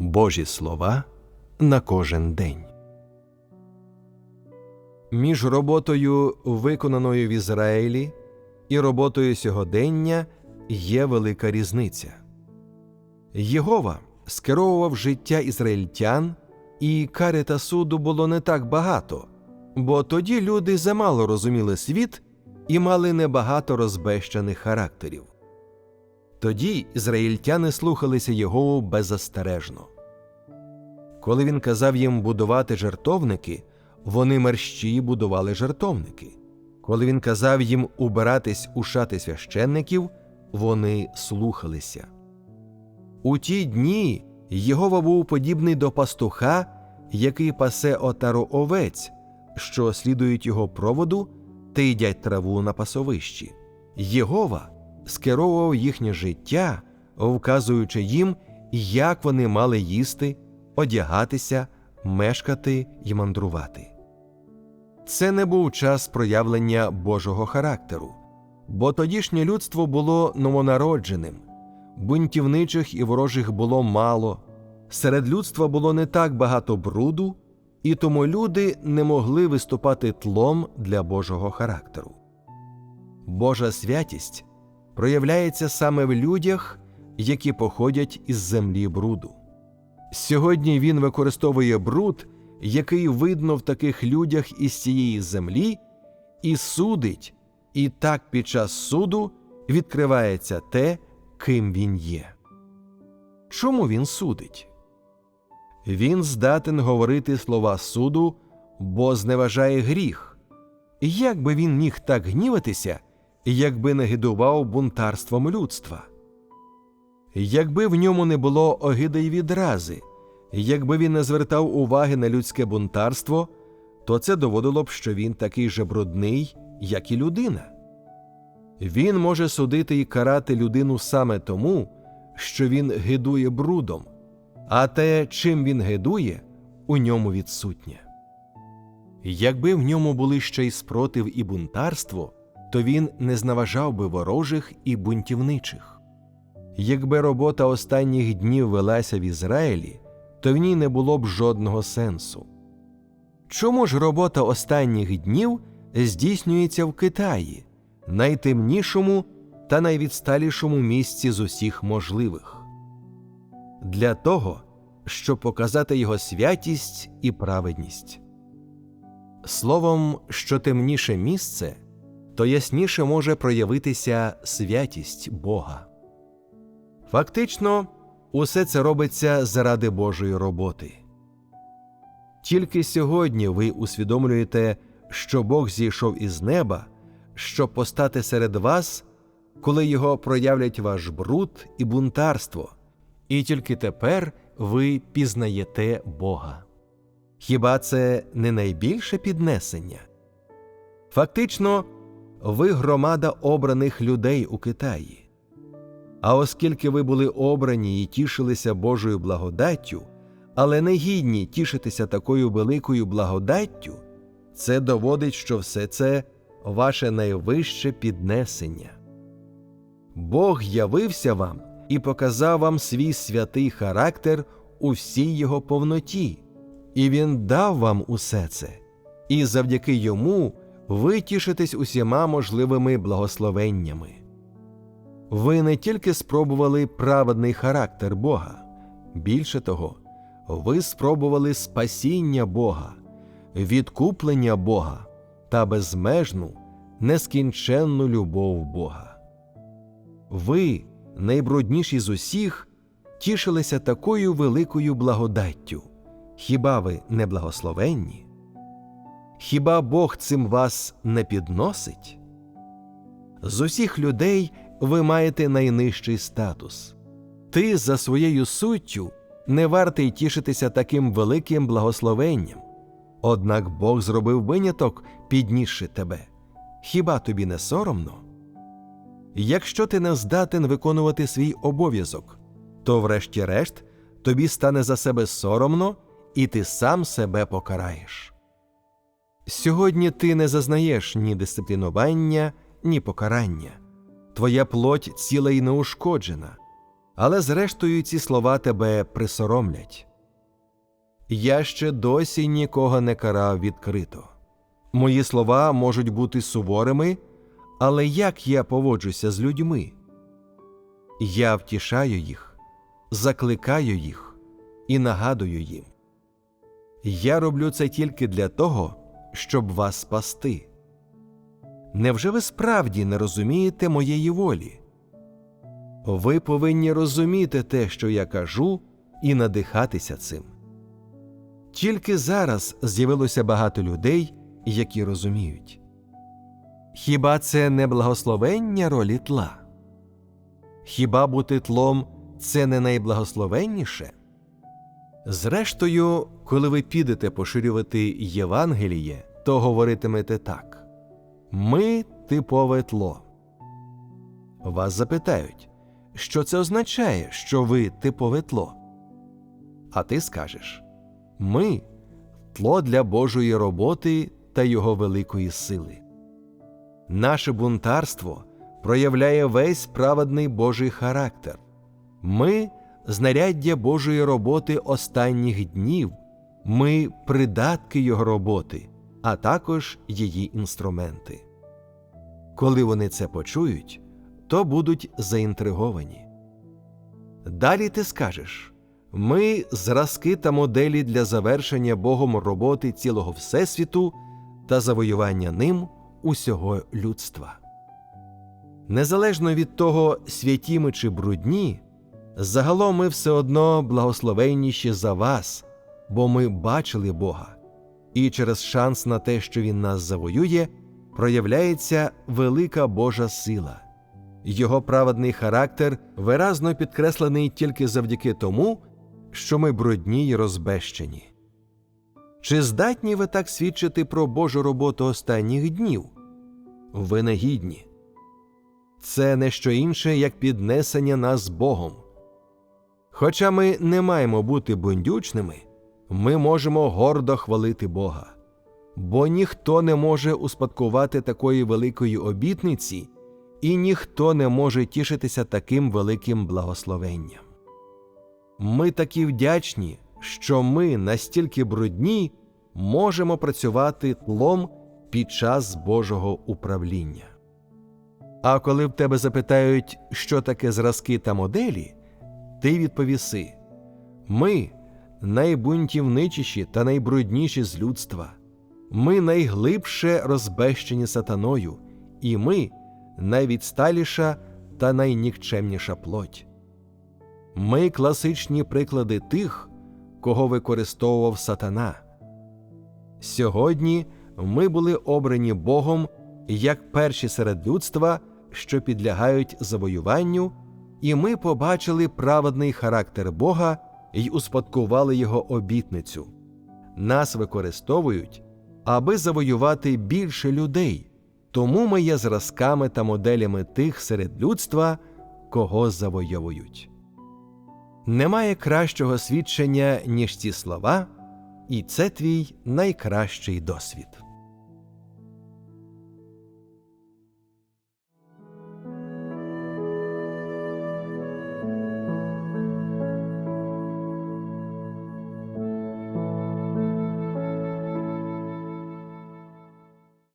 Божі слова на кожен день. Між роботою, виконаною в Ізраїлі, і роботою сьогодення є велика різниця. Єгова скеровував життя ізраїльтян, і кари та суду було не так багато, бо тоді люди замало розуміли світ і мали небагато розбещених характерів. Тоді ізраїльтяни слухалися Єгову беззастережно. Коли він казав їм будувати жертовники, вони мерщі будували жертовники. Коли він казав їм убиратись у шати священників, вони слухалися. У ті дні Єгова був подібний до пастуха, який пасе отару овець, що слідують його проводу та їдять траву на пасовищі. Єгова скеровував їхнє життя, вказуючи їм, як вони мали їсти, одягатися, мешкати і мандрувати. Це не був час проявлення Божого характеру, бо тодішнє людство було новонародженим, бунтівничих і ворожих було мало, серед людства було не так багато бруду, і тому люди не могли виступати тлом для Божого характеру. Божа святість проявляється саме в людях, які походять із землі бруду. Сьогодні він використовує бруд, який видно в таких людях із цієї землі, і судить, і так під час суду відкривається те, ким він є. Чому він судить? Він здатен говорити слова суду, бо зневажає гріх. Як би він міг так гніватися, якби не гидував бунтарством людства? Якби в ньому не було огиди й відрази, якби він не звертав уваги на людське бунтарство, то це доводило б, що він такий же брудний, як і людина. Він може судити і карати людину саме тому, що він гидує брудом, а те, чим він гидує, у ньому відсутнє. Якби в ньому були ще й спротив і бунтарство, то він не зневажав би ворожих і бунтівничих. Якби робота останніх днів велася в Ізраїлі, то в ній не було б жодного сенсу. Чому ж робота останніх днів здійснюється в Китаї, найтемнішому та найвідсталішому місці з усіх можливих? Для того, щоб показати його святість і праведність. Словом, що темніше місце, то ясніше може проявитися святість Бога. Фактично, усе це робиться заради Божої роботи. Тільки сьогодні ви усвідомлюєте, що Бог зійшов із неба, щоб постати серед вас, коли його проявлять ваш бруд і бунтарство, і тільки тепер ви пізнаєте Бога. Хіба це не найбільше піднесення? Фактично, ви громада обраних людей у Китаї. А оскільки ви були обрані і тішилися Божою благодаттю, але не гідні тішитися такою великою благодаттю, це доводить, що все це ваше найвище піднесення. Бог явився вам і показав вам свій святий характер у всій його повноті, і Він дав вам усе це, і завдяки йому ви тішитесь усіма можливими благословеннями. Ви не тільки спробували праведний характер Бога, більше того, ви спробували спасіння Бога, відкуплення Бога та безмежну, нескінченну любов Бога. Ви, найбрудніші з усіх, тішилися такою великою благодаттю. Хіба ви не благословенні? Хіба Бог цим вас не підносить? З усіх людей ви маєте найнижчий статус. Ти за своєю суттю не вартий тішитися таким великим благословенням. Однак Бог зробив виняток, піднісши тебе. Хіба тобі не соромно? Якщо ти не здатен виконувати свій обов'язок, то, врешті-решт, тобі стане за себе соромно, і ти сам себе покараєш. Сьогодні ти не зазнаєш ні дисциплінування, ні покарання. Твоя плоть ціла й неушкоджена, але зрештою ці слова тебе присоромлять. Я ще досі нікого не карав відкрито. Мої слова можуть бути суворими, але як я поводжуся з людьми? Я втішаю їх, закликаю їх і нагадую їм. Я роблю це тільки для того, щоб вас спасти. Невже ви справді не розумієте моєї волі? Ви повинні розуміти те, що я кажу, і надихатися цим. Тільки зараз з'явилося багато людей, які розуміють. Хіба це не благословення ролі тла? Хіба бути тлом це не найблагословенніше? Зрештою, коли ви підете поширювати Євангеліє, то говоритимете так Ми типове тло. Вас запитають, що це означає, що ви типове тло? А ти скажеш Ми тло для Божої роботи та Його великої сили. Наше бунтарство проявляє весь праведний Божий характер. Ми знаряддя Божої роботи останніх днів, ми придатки Його роботи, а також її інструменти. Коли вони це почують, то будуть заінтриговані. Далі ти скажеш ми зразки та моделі для завершення Богом роботи цілого Всесвіту та завоювання ним усього людства. Незалежно від того, святі ми чи брудні, загалом ми все одно благословенніші за вас, бо ми бачили Бога, і через шанс на те, що Він нас завоює, проявляється велика Божа сила. Його праведний характер виразно підкреслений тільки завдяки тому, що ми брудні й розбещені. Чи здатні ви так свідчити про Божу роботу останніх днів? Ви негідні. Це не що інше, як піднесення нас Богом. Хоча ми не маємо бути бундючними, ми можемо гордо хвалити Бога, бо ніхто не може успадкувати такої великої обітниці, і ніхто не може тішитися таким великим благословенням. Ми такі вдячні, що ми настільки брудні можемо працювати тлом під час Божого управління. А коли в тебе запитають, що таке зразки та моделі, ти відповіси ми найбунтівничіші та найбрудніші з людства, ми найглибше розбещені сатаною, і ми найвідсталіша та найнікчемніша плоть. Ми класичні приклади тих, кого використовував сатана. Сьогодні ми були обрані Богом як перші серед людства, що підлягають завоюванню, і ми побачили праведний характер Бога й успадкували Його обітницю. Нас використовують, аби завоювати більше людей, тому ми є зразками та моделями тих серед людства, кого завойовують. Немає кращого свідчення, ніж ці слова, і це твій найкращий досвід.